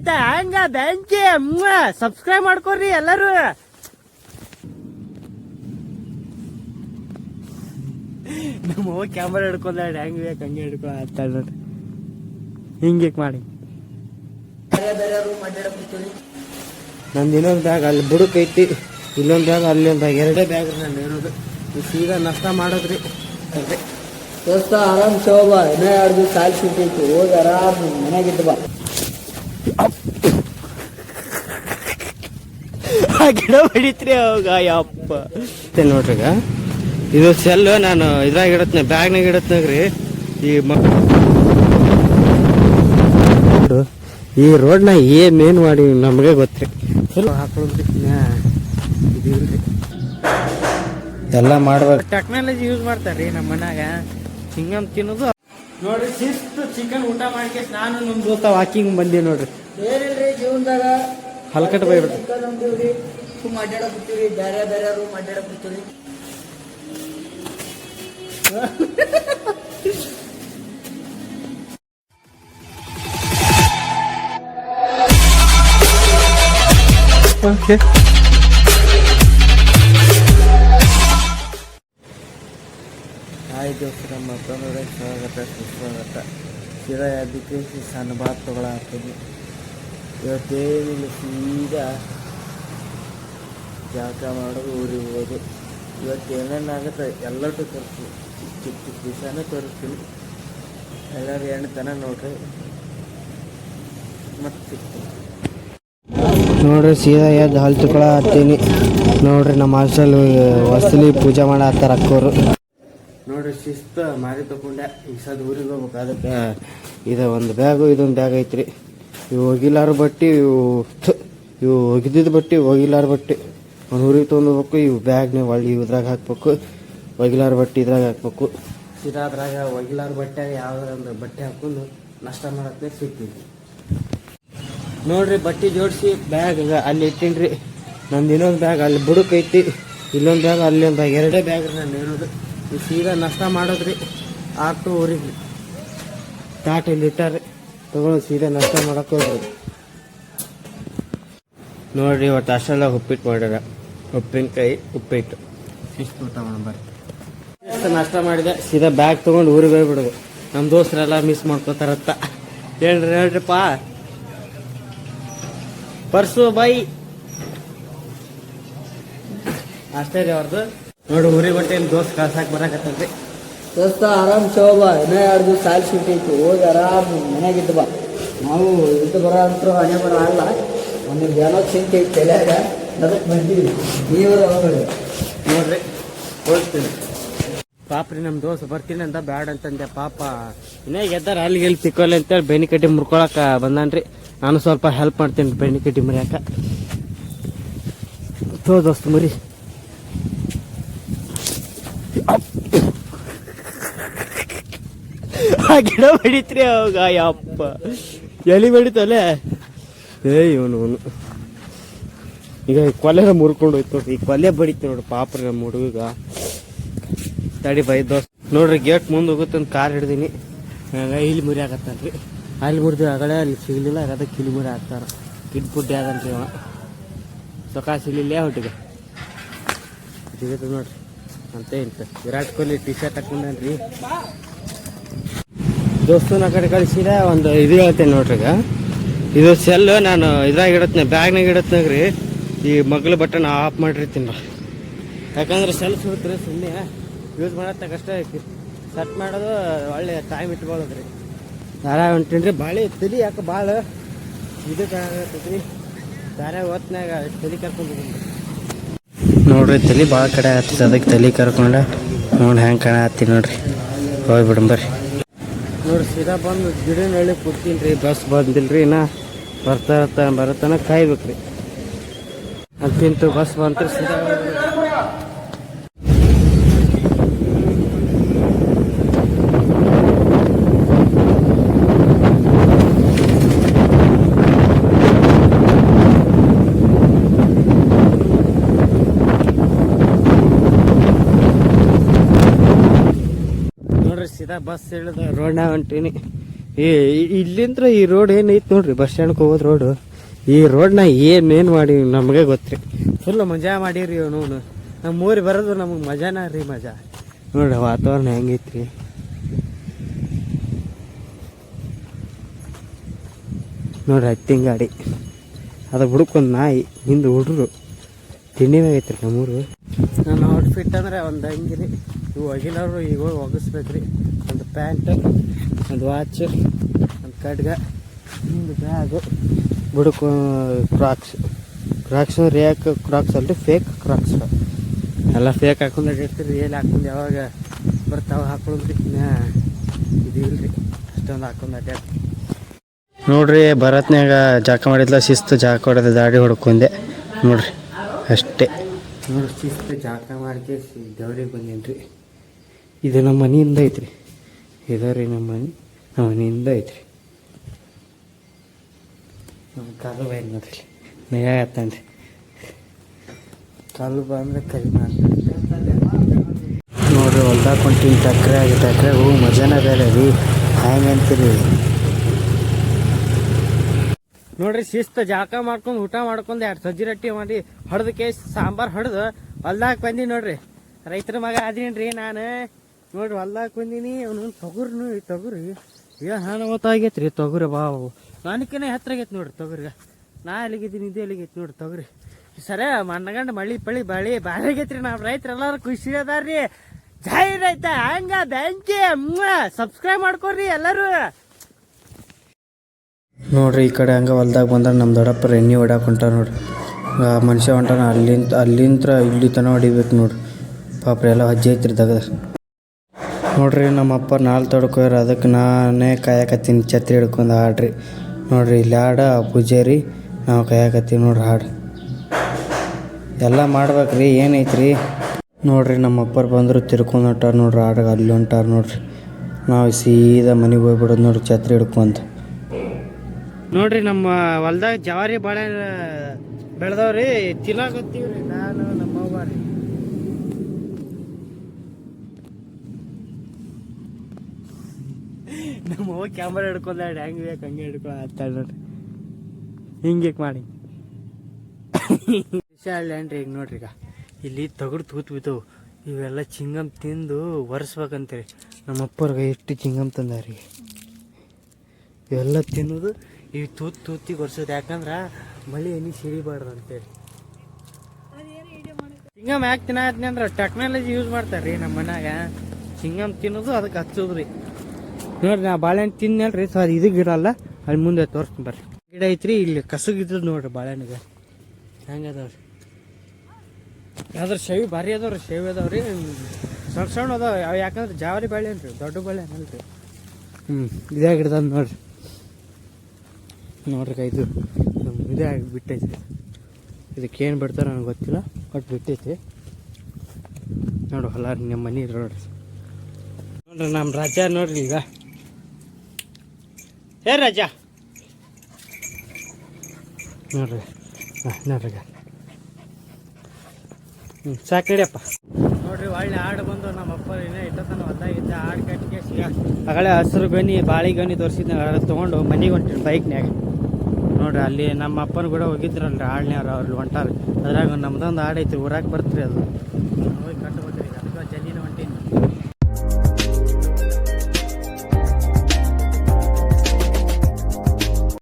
ಆಯ್ತಾ? ಹಂಗ ಬೆಂಕಿ ಸಬ್ಸ್ಕ್ರೈಬ್ ಮಾಡ್ಕೊರಿ ಎಲ್ಲರೂ. ನಮ್ಮ ಕ್ಯಾಮ್ರಾ ಹಿಡ್ಕೊಂಡ ಹೆಂಗ್ ಬೇಕು, ಹಂಗೆ ಹಿಡ್ಕೊಂಡು ಆಗ್ತಾ ನೋಡ್ರಿ ಹಿಂಗೆ ಮಾಡಿ? ನಂದು ಇನ್ನೊಂದು ಬ್ಯಾಗ್ ಅಲ್ಲಿ ಬುಡಕ್ ಐತಿ. ಇಲ್ಲೊಂದು ಬ್ಯಾಗ್ ಅಲ್ಲಿ ಒಂದು ಎರಡೇ ಬ್ಯಾಗ್ ನಾನು ಇರೋದು. ಸೀದಾ ನಷ್ಟ ಮಾಡೋದ್ರಿ. ದೋಸ್ತ ಆರಾಮ್ ಶೋಭ. ಇನ್ನೂ ಎರಡು ದಿವಸ ಕಾಲು ಸಿಗ್ತೈತಿ ಹೋಗಿ ಆರಾಮ್ ಮನೆಗಿದ್ದು ಬಾ. ಆ ಗಿಡ ಬಡಿತ್ರಿ ಅವಾಗ ಯಪ್ಪ. ನೋಡ್ರಿ ಈಗ. ಇದು ಸೆಲ್ ನಾನು ಇದ್ರಾಗ ಇಡತ್ನ ಬ್ಯಾಗ್ನಾಗ ಇಡತ್ನಾಗ್ರಿ ಈ ಈ ರೋಡ್ನ ಏನ್ ಮೇನ್ ಮಾಡಿ ನಮಗೆ ಗೊತ್ತ್ರಿ. ಹಾಕೊಳ್ಳೋದ್ರಿ ಇದಿಲ್ರಿ. ಎಲ್ಲ ಮಾಡ್ಬೇಕು. ಟೆಕ್ನಾಲಜಿ ಯೂಸ್ ಮಾಡ್ತಾರ್ರಿ ನಮ್ಮ ಮನ್ಯಾಗ. ಚಿಂಗಮ್ ತಿನ್ನೋದು ನೋಡ್ರಿ ಶಿಸ್ತು ಚಿಕನ್ ಊಟ ಮಾಡ್ಕೆ ನಾನು ನಮ್ ದೋಸ್ತ ವಾಕಿಂಗ್ ಬಂದಿ ನೋಡ್ರಿ. ಬೇರೆ ಜೀವನದಾಗ ಹಲ್ಕಟ್ ಬೈಬಿಡ್ರಿ. ಉಂಡಿವ್ರಿ ಸುಮ್ ಅಡ್ಡಾಡಕ್ ಬಿಡ್ತೀವಿ ಬೇರೆ ಬೇರೆ ರೂಮ್ ಅಡ್ಡಾಡಕ್ ಬಿಡ್ತೀವಿ ಓಕೆ ಹಾಯ್ ದೋಸ್ತರ ಮತ್ತೊಂದು ಸ್ವಾಗತ, ಸುಸ್ವಾಗತ. ಶಿರಾಯ ಅದಕ್ಕೆ ಸಣ್ಣ ಬಾತ್ ಇವತ್ತೇನಿಲ್ಲ ಸೀದಾ ಜಾತ ಮಾಡೋದು ಊರಿಗೆ ಹೋಗೋದು. ಇವತ್ತು ಏನೇನಾಗುತ್ತೆ ಎಲ್ಲಟು ತರಿಸ್ತೀನಿ. ಚಿಕ್ಕ ಚಿಕ್ಕ ದಿವಸನೇ ತೋರಿಸ್ತೀನಿ. ಎಲ್ಲರೂ ಎಣ್ಣೆತನ ನೋಡ್ರಿ. ಮತ್ತೆ ಸಿಗ್ತೀನಿ. ನೋಡ್ರಿ, ಸೀದಾ ಎದ್ದು ಹಾಲು ಹತ್ತೀನಿ. ನೋಡ್ರಿ, ನಮ್ಮ ಹಾಸ್ಟೆಲ್ ಹೊಸಲಿ ಪೂಜೆ ಮಾಡ ಹತ್ತಾರ ಅಕ್ಕೋರು. ನೋಡ್ರಿ ಶಿಸ್ತು ಮಾರಿ ತಗೊಂಡೆ ಈಗ ಸದ್ ಊರಿಗೆ ಹೋಗ್ಬೇಕು. ಅದಕ್ಕೆ ಇದು ಒಂದು ಬ್ಯಾಗು ಇದೊಂದು ಬ್ಯಾಗ್ ಐತ್ರಿ. ಇವು ಹೋಗಿಲಾರ ಬಟ್ಟಿ ಇವು ಇವು ಒಗಿದಿದ್ದ ಬಟ್ಟಿ ಹೋಗಿಲಾರ ಬಟ್ಟಿ. ಒಂದು ಊರಿಗೆ ತೊಗೊಂಡೋಗ್ಬೇಕು ಇವು ಬ್ಯಾಗ್ನ ಒಳ್ಳೆ ಇದ್ರಾಗ ಹಾಕ್ಬೇಕು. ಒಗಿಲಾರ ಬಟ್ಟೆ ಇದ್ರಾಗ ಹಾಕ್ಬೇಕು. ಸೀದಾ ಅದ್ರಾಗ ಒಗಿಲಾರ ಬಟ್ಟೆ ಯಾವ್ದಾರ ಒಂದು ಬಟ್ಟೆ ಹಾಕೊಂಡು ನಷ್ಟ ಮಾಡಕ್ಕೆ ಸಿಗ್ತೈತಿ ನೋಡ್ರಿ ಬಟ್ಟೆ ಜೋಡಿಸಿ ಬ್ಯಾಗ್ ಅಲ್ಲಿ ಇಟ್ಟೀನ್ರಿ. ನಂದು ಇನ್ನೊಂದು ಬ್ಯಾಗ್ ಅಲ್ಲಿ ಬುಡಕೈತಿ ಐತಿ. ಇಲ್ಲೊಂದು ಬ್ಯಾಗ್ ಅಲ್ಲಿ ಒಂದು ಬ್ಯಾಗ್. ಎರಡೇ ಬ್ಯಾಗ್ ನಾನು ಇರೋದು ಸೀದಾ ನಷ್ಟ ಮಾಡೋದ್ರಿ ಆಟೋ ಊರಿಗೆ. ತಾಟ ಇಲ್ಲಿ ಇಟ್ಟಾರಿ ತಗೊಂಡು ಸೀದಾ ನಷ್ಟ ಮಾಡಕ್ಕೆ ಹೋಗ್ರಿ ನೋಡ್ರಿ ಇವತ್ತು ಅಷ್ಟೆಲ್ಲ ಉಪ್ಪಿಟ್ಟು ಮಾಡ್ಯಾರ ಉಪ್ಪಿನಕಾಯಿ ಉಪ್ಪಿಟ್ಟು. ಇಷ್ಟು ಊಟ ಬರ್ರಿ. ಎಷ್ಟು ನಷ್ಟ ಮಾಡಿದೆ ಸೀದಾ ಬ್ಯಾಗ್ ತೊಗೊಂಡು ಊರಿಗೆ ಹೋಗ್ಬಿಡೋದು. ನಮ್ಮ ದೋಸ್ತರೆಲ್ಲ ಮಿಸ್ ಮಾಡ್ಕೋತಾರತ್ತ. ಹೇಳ್ರಿ ಹೇಳ್ರಿಪ್ಪ. ಪರ್ಸು ಬಾಯಿ ಅಷ್ಟೇ ರೀ ಅವ್ರದ್ದು ನೋಡಿ ಊರಿ ಬಟ್ಟೆ ದೋಸ್ತ್ ಕಳ್ಸಾಕ್ ಬರಾಕತ್ತಲ್ರಿ ದೋಸ್ತ ಆರಾಮ್ ಶೋಭ ಇನ್ನೂ ಎರಡು ದಿವಸ ಸಾಲ್ ಶೂಟ್ ಐತಿ. ಹೋಗಿ ಆರಾಮ್ ಮನೆಗಿದ್ದು ಬಾ. ನಾವು ಇದು ಬರ ಅಂತೂ ಹಣೆ ಬರ ಅಲ್ಲ ಒಂದು ಏನೋ ಚಿಂತೆ ಐತಿ ತಲೆಯಾಗ. ಅದಕ್ಕೆ ಬಂದಿದ್ವಿ ನೀವು ಹೋಗ್ಬೇಡಿ ನೋಡ್ರಿ ಹೋಗ್ತೀನಿ. ಪಾಪ ರೀ ನಮ್ಮ ದೋಸ್ತ ಬರ್ತೀನಿ ಅಂತ ಬ್ಯಾಡ ಅಂತಂದೆ. ಪಾಪ ಇನ್ನೇ ಗೆದ್ದಾರ ಅಲ್ಲಿಗೆ ಎಲ್ಲಿ ತಿಕ್ಕೋಲ್ಲ ಅಂತೇಳಿ ಬೆನಿ ಕಟ್ಟಿ ಮುರ್ಕೊಳಕ ಬಂದಾನ್ರಿ. ನಾನು ಸ್ವಲ್ಪ ಹೆಲ್ಪ್ ಮಾಡ್ತೀನಿ ಬೆನಿ ಕಟ್ಟಿ ಮುರಿಯಾಕ. ತೋ ದೋಸ್ತ್ ಮುರಿ. ಆ ಗಿಡ ಬಡಿತ್ರಿ ಅವಾಗ, ಯಪ್ಪ. ಎಲಿ ಬಡಿತಲೆ ಏ ಇವನು ಅವನು ಈಗ ಈ ಕೊಲೆರ ಮುರ್ಕೊಂಡು ಹೋಯ್ತು ನೋಡ್ರಿ ಈ ಕೊಲೆ ಬಡಿತು ನೋಡ್ರಿ ಪಾಪ ನಮ್ಮ ಹುಡುಗ ತಡಿ ಬೈ ದೋಸ್ತ. ನೋಡ್ರಿ, ಗೇಟ್ ಮುಂದೆ ಹೋಗುತ್ತೆ ಅಂತ ಕಾರ್ ಹಿಡ್ದೀನಿ. ಇಲ್ಲಿ ಮುರಿ ಆಗತ್ತಲ್ರಿ. ಅಲ್ಲಿ ಮುರಿದು ಆಗಲ್ಲ ಅಲ್ಲಿ ಸಿಗಲಿಲ್ಲ ಅದಕ್ಕೆ ಕಿಲಿ ಮುರಿ ಹಾಕ್ತಾರ. ಕಿಡ್ ಪುಡ್ಡಿ ಆಗನ್ರಿ ಅವ. ಸೊಕಾ ಸಿಗಲಿಲ್ಲ ಹೊಟ್ಟಿಗೆ ಸಿಗುತ್ತೆ ನೋಡ್ರಿ. ಅಂತ ಇಂತ ವಿರಾಟ್ ಕೊಹ್ಲಿ ಟಿ ಶರ್ಟ್ ಹಾಕೊಂಡ್ರಿ ದೋಸ್ತನ ಕಡೆ ಕಳಿಸಿದ ಒಂದು ಇದು ಹೇಳ್ತೇನೆ ನೋಡ್ರಿ ಈಗ. ಇದು ಸೆಲ್ ನಾನು ಇದ್ರಾಗ ಇಡತ್ನ ಬ್ಯಾಗ್ನಾಗ ಇಡತ್ನಾಗ್ರಿ ಈ ಮಗ್ಳ ಬಟನ್ ಆಫ್ ಮಾಡಿರ್ತೀನಿ ಯಾಕಂದ್ರೆ ಸೆಲ್ ಸುಡುತ್ತೆ ಸುಮ್ಮನೆ ಯೂಸ್ ಮಾಡತ್ತ ಕಷ್ಟ ಐತಿ. ಸೆಟ್ ಮಾಡೋದು ಒಳ್ಳೆ ಟೈಮ್ ಇಟ್ಕೊಳ್ಳೋದ್ರಿ ದಾರ ಹೊಂಟೀನಿ ಭಾಳ ತಲಿ ಯಾಕೆ ಭಾಳ ಇದು ಕಾಣತೈತ್ರಿ ದಾರ ಹೊತ್ನಾಗ ತಲೆ ಕರ್ಕೊಂಡು ನೋಡ್ರಿ, ತಲೆ ಭಾಳ ಕಡೆ ಆಗ್ತದೆ ಅದಕ್ಕೆ ತಲೆ ಕರ್ಕೊಂಡ ನೋಡಿ ಹೆಂಗೆ ಆಗ್ತೀನಿ ನೋಡ್ರಿ. ಹೋಗ್ಬಿಡಮ್ ಬರ್ರಿ. ನೋಡ್ರಿ, ಸೀದಾ ಬಂದು ಗಿಡನಳ್ಳಿ ಕೂತೀನಿ ರೀ ಬಸ್ ಬಂದಿಲ್ರಿ ಇನ್ನ. ಬರ್ತಾ ಬರ್ತಾನೆ ಕಾಯ್ಬೇಕ್ರಿ. ಅಂತಿಂತು ಬಸ್ ಬಂತು, ಸೀದಾ ಹೋಗ್ಬಿಡ್ರಿ. ನೋಡ್ರಿ ಸೀದಾ ಬಸ್ ಇಳಿದ ರೋಡ್ನ ಹೊಂಟೀನಿ. ಏ ಇಲ್ಲಿಂದ್ರ ಈ ರೋಡ್ ಏನೈತಿ ನೋಡ್ರಿ, ಬಸ್ ಸ್ಟ್ಯಾಂಡ್ಗೆ ಹೋಗೋದು ರೋಡು? ಈ ರೋಡ್ನ ಏನೇನು ಮಾಡಿ ನಮಗೆ ಗೊತ್ತ್ರಿ. ಫುಲ್ ಮಜಾ ಮಾಡೀರಿ ಅವನು ನಮ್ಮ ಊರಿಗೆ ಬರೋದು ನಮಗೆ ಮಜಾನ ರೀ ಮಜಾ. ನೋಡ್ರಿ ವಾತಾವರಣ ಹೆಂಗೈತ್ರಿ. ನೋಡ್ರಿ ಹತ್ತಿನ ಗಾಡಿ. ಅದು ಹುಡುಕೊಂದು ನಾಯಿ, ಹಿಂದೆ ಹುಡುಗರು ತಿಂಡಿ ಐತ್ರಿ ನಮ್ಮೂರು ನನ್ನ ಔಟ್ಫಿಟ್ ಅಂದ್ರೆ ಒಂದು ಅಂಗಿರಿ ಇವು ಒಗಿನವರು ಈಗ ಹೋಗಿ ಒಗಿಸ್ಬೇಕ್ರಿ. ಒಂದು ಪ್ಯಾಂಟ್ ಒಂದು ವಾಚ್ ಒಂದು ಖಡ್ಗ ಒಂದು ಬ್ಯಾಗು ಬುಡಕು ಕ್ರಾಕ್ಸ್ ಕ್ರಾಕ್ಸ್ ರಿಯಾಕ್ ಕ್ರಾಕ್ಸ್ ಅಲ್ರಿ? ಫೇಕ್ ಕ್ರಾಕ್ಸ್ ಎಲ್ಲ ಫೇಕ್ ಹಾಕೊಂಡು ಇರ್ತೀರಿ ರಿಯಲ್ ಹಾಕೊಂಡು ಯಾವಾಗ ಬರ್ತಾವ ಹಾಕೊಳ್ಳೋದ್ರಿ ನಾ ಇದು ಇಲ್ರಿ. ಅಷ್ಟೊಂದು ಹಾಕೊಂಡು ಅಡ್ಡ ನೋಡ್ರಿ ಭರತ್ನಾಗ ಜಾಕ ಮಾಡಿದ್ಲ ಶಿಸ್ತು ಜಾಕ ಹೊಡೆದ ದಾಡಿ ಹೊಡ್ಕೊಂಡೆ. ನೋಡ್ರಿ ಅಷ್ಟೇ. ನೋಡ್ರಿ ಶಿಸ್ತು ಜಾಕ ಮಾಡ್ಕೆ ದೇವ್ರಿಗೆ ಬಂದೇನ್ರಿ. ಇದು ನಮ್ಮ ಮನೆಯಿಂದ ಐತ್ರಿ. ಇದು ರೀ ನಮ್ಮ ಮನೆ ನಮ್ಮ ಮನೆಯಿಂದ ಐತ್ರಿ. ನಮ್ಮ ಕಾಲು ಬಾಯಿ ನೋಡ್ರಿ. ನಯ ಆತನ್ರಿ ಕಾಲು ಬಂದ್ರೆ ಕೈ ಮಾಡ್ತಾರೆ ನೋಡ್ರಿ ಹೊಲ್ದಾಗ ಕೊಂಟಿನ ಟಕ್ರೆ ಆಗಿ ಟಕ್ರೆ ಹೂ ಮಜಾನ ಬೇರೆ ರೀ. ಹ್ಯಾಂಗೆ ಅಂತೀರಿ? ನೋಡ್ರಿ ಶಿಸ್ತು ಜಾಕ ಮಾಡ್ಕೊಂಡು ಊಟ ಮಾಡ್ಕೊಂಡು ಎರಡು ಸಜ್ಜಿ ರೊಟ್ಟಿ ಮಾಡಿ ಹೊಡೆದ ಕೇಸ್ ಸಾಂಬಾರು ಹೊಡೆದು ಹೊಲ್ದಾಗ ಬಂದಿ ನೋಡ್ರಿ. ರೈತರ ಮಗ ಅದೀನ್ರಿ ನಾನು. ನೋಡ್ರಿ ಹೊಲ್ದಾಗ ಬಂದೀನಿ ಅವನೊಂದು ತೊಗರ್ನು, ಈ ತೊಗರಿ. ಏನು ಹಣ ಆಗೈತ್ರಿ ತೊಗರಿ ಬಾವು ನನಕಿನ ಹತ್ರ ಆಗೈತೆ ನೋಡ್ರಿ ತೊಗರಿಗೆ ನಾ ಎಲ್ಲಿಗಿದ್ದೀನಿ, ಇದು ಎಲ್ಲಿಗೈತೆ ನೋಡ್ರಿ ತೊಗರಿ. ಸರ, ಮಣ್ಣಗಂಡ ಮಳಿ ಪಳಿ ಬಳಿ ಭಾರಿ ಆಗೈತ್ರಿ ನಾವು ರೈತರು ಎಲ್ಲರೂ ಖುಷಿ ಅದಾರ್ರಿ. ಜೈ ರೈತ, ಹಂಗ ಬ್ಯಾಂಕಿ ಸಬ್ಸ್ಕ್ರೈಬ್ ಮಾಡ್ಕೊರಿ ಎಲ್ಲರೂ. ನೋಡ್ರಿ, ಈ ಕಡೆ ಹಂಗೆ ಹೊಲ್ದಾಗ ಬಂದ್ರೆ ನಮ್ಮ ದೊಡ್ಡಪ್ಪ ಎಣ್ಣೆ ಹೊಡ್ಯಾಕ ಹೊಂಟಾರ ನೋಡ್ರಿ ಮನುಷ್ಯ ಹೊಂಟಾನ, ಅಲ್ಲಿಂತ, ಅಲ್ಲಿಂತ್ರ ಇಲ್ಲಿ ತನ ಹೊಡಿಬೇಕು ನೋಡ್ರಿ. ಪಾಪ ಎಲ್ಲ ಅಜ್ಜಿ ಐತ್ರಿ ದಗದ. ನೋಡ್ರಿ, ನಮ್ಮಪ್ಪ ನಾಲ್ ತೊಡ್ಕೋರ ಅದಕ್ಕೆ ನಾನೇ ಕಾಯಕತ್ತೀನಿ. ಛತ್ರಿ ಹಿಡ್ಕೊಂಡು ಹಾಡ್ರಿ. ನೋಡ್ರಿ, ಇಲ್ಲಿ ಹಾಡ ಪೂಜಾರಿ ನಾವು ಕಾಯಕತ್ತೀವಿ ನೋಡ್ರಿ, ಹಾಡು. ಎಲ್ಲ ಮಾಡ್ಬೇಕ್ರಿ, ಏನೈತ್ರಿ? ನೋಡ್ರಿ, ನಮ್ಮಪ್ಪರು ಬಂದರು ತಿರ್ಕೊಂಡು ಹೊಂಟಾರ ನೋಡ್ರಿ, ಹಾಡ್ಗ ಅಲ್ಲಿ ಹೊಂಟಾರ ನೋಡ್ರಿ. ನಾವು ಸೀದಾ ಮನೆಗೆ ಹೋಗ್ಬಿಡೋದು ನೋಡ್ರಿ, ಛತ್ರಿ ಹಿಡ್ಕೊಂತ. ನೋಡ್ರಿ, ನಮ್ಮ ಹೊಲ್ದಾಗ ಜವಾರಿ ಬಾಳೆ ಬೆಳೆದವ್ರಿ. ತಿನ್ನಾಕತ್ತೀವ್ರಿ, ನಾನು ನಮ್ಮ ಅವ್ವ ರೀ. ನಮ್ಮ ಅವ್ವ ಕ್ಯಾಮ್ರಾ ಹಿಡ್ಕೊಂಡ ಹೆಂಗೆ ಬೇಕು, ಹಂಗೆ ಹಿಡ್ಕೊಳ ಹತ್ತಾಳ ನೋಡ್ರಿ. ಹಿಂಗೆ ಮಾಡಿ? ಅಲ್ಲೇನ್ರಿ ಈಗ ನೋಡ್ರಿ ಈಗ. ಇಲ್ಲಿ ತಗಡು ತೂತ್ ಬಿದ್ದವು. ಇವೆಲ್ಲ ಚಿಂಗಮ್ ತಿಂದು ಒರೆಸ್ಬೇಕಂತೀರಿ. ನಮ್ಮ ಎಷ್ಟು ಚಿಂಗಮ್ ತಂದಾರಿ. ಇವೆಲ್ಲ ತಿನ್ನೋದು ಈ ತೂತ್ ತೂತಿಗೆ ಒರೆಸೋದು. ಯಾಕಂದ್ರೆ ಮಳೆ ಏನಿ ಸಿಡಿಬಾರ್ದು ಅಂತೇಳಿ ಚಿಂಗಮ್ ಯಾಕೆ ತಿನ್ನ ಅಂದ್ರೆ ಟೆಕ್ನಾಲಜಿ ಯೂಸ್ ಮಾಡ್ತಾರೆ ರೀ ನಮ್ಮ ಮನ್ಯಾಗ. ಚಿಂಗಮ್ ತಿನ್ನೋದು ಅದಕ್ಕೆ ಹಚ್ಚೋದು ರೀ ನೋಡ್ರಿ, ನಾ ಬಾಳೆಹಣ್ಣು ತಿನ್ನಲ್ರಿ ಸೊ ಅದು ಇದಕ್ಕೆ ಇರಲ್ಲ ಅಲ್ಲಿ ಮುಂದೆ ತೋರಿಸ್ತೀನಿ ಬರ್ರಿ. ಗಿಡ ಐತ್ರಿ, ಇಲ್ಲಿ ಕಸಗಿದ್ರು ನೋಡ್ರಿ ಬಾಳೆಹಣ್ಣಿಗೆ ಹೆಂಗದವ್ರಿ ಯಾವ್ದ್ರ ಶೇವಿ, ಭಾರಿ ಅದಾವ್ರಿ, ಶೇವಿ ಅದಾವ್ರಿ. ಸಣ್ಣ ಸಣ್ಣ ಅದಾವ ಯಾಕಂದ್ರೆ ಜಾವರಿ ಬಾಳೆ ಅನ್ರಿ ದೊಡ್ಡ ಬಾಳೆ ಅಲ್ರಿ. ಹ್ಞೂ ಇದೇ ಗಿಡದ ನೋಡ್ರಿ. ನೋಡ್ರಿ ಇದು ಇದೇ ಆಗಿ ಬಿಟ್ಟೈತಿ ಇದಕ್ಕೆ ಏನು ಬಿಡ್ತಾರ ನನಗೆ ಗೊತ್ತಿಲ್ಲ, ಬಟ್ ಬಿಟ್ಟೈತಿ ನೋಡು, ಹೊಲ ನಿಮ್ಮ ಮನೆ ನೋಡ್ರಿ. ನೋಡ್ರಿ ನಮ್ಮ ರಾಜ್ಯ ನೋಡ್ರಿ ಈಗ. ಏ ರಾಜ. ನೋಡ್ರಿ. ಹಾಂ ನೋಡ್ರಿ ಹ್ಞೂ ಸಾಕು ನಡಿಯಪ್ಪ. ನೋಡ್ರಿ ಒಳ್ಳೆ ಹಾಡು ಬಂದು ನಮ್ಮ ಅಪ್ಪ ಏನೇ ಇಟ್ಟತನ ಇದ್ದ ಹಾಡು ಕಟ್ಟಿಗೆ ಸಿಗ. ಅಗಳೇ ಹಸಿರು ಗನಿ ಬಾಳಿ ಗನಿ ತೋರಿಸಿದ್ನ ತಗೊಂಡು ತೊಗೊಂಡು ಮನೆಗೆ ಬೈಕ್ ಬೈಕ್ನ್ಯಾಗ ನೋಡ್ರಿ ಅಲ್ಲಿ ನಮ್ಮ ಅಪ್ಪನ ಕೂಡ ಹೋಗಿದ್ರಲ್ರಿ ಹಾಡ್ನ್ಯಾರ ಅವ್ರಲ್ಲಿ ಹೊಂಟಾರ. ಅದ್ರಾಗ ನಮ್ದೊಂದು ಹಾಡು ಐತಿ ಊರಾಗ ಬರ್ತ್ರಿ ಅದು.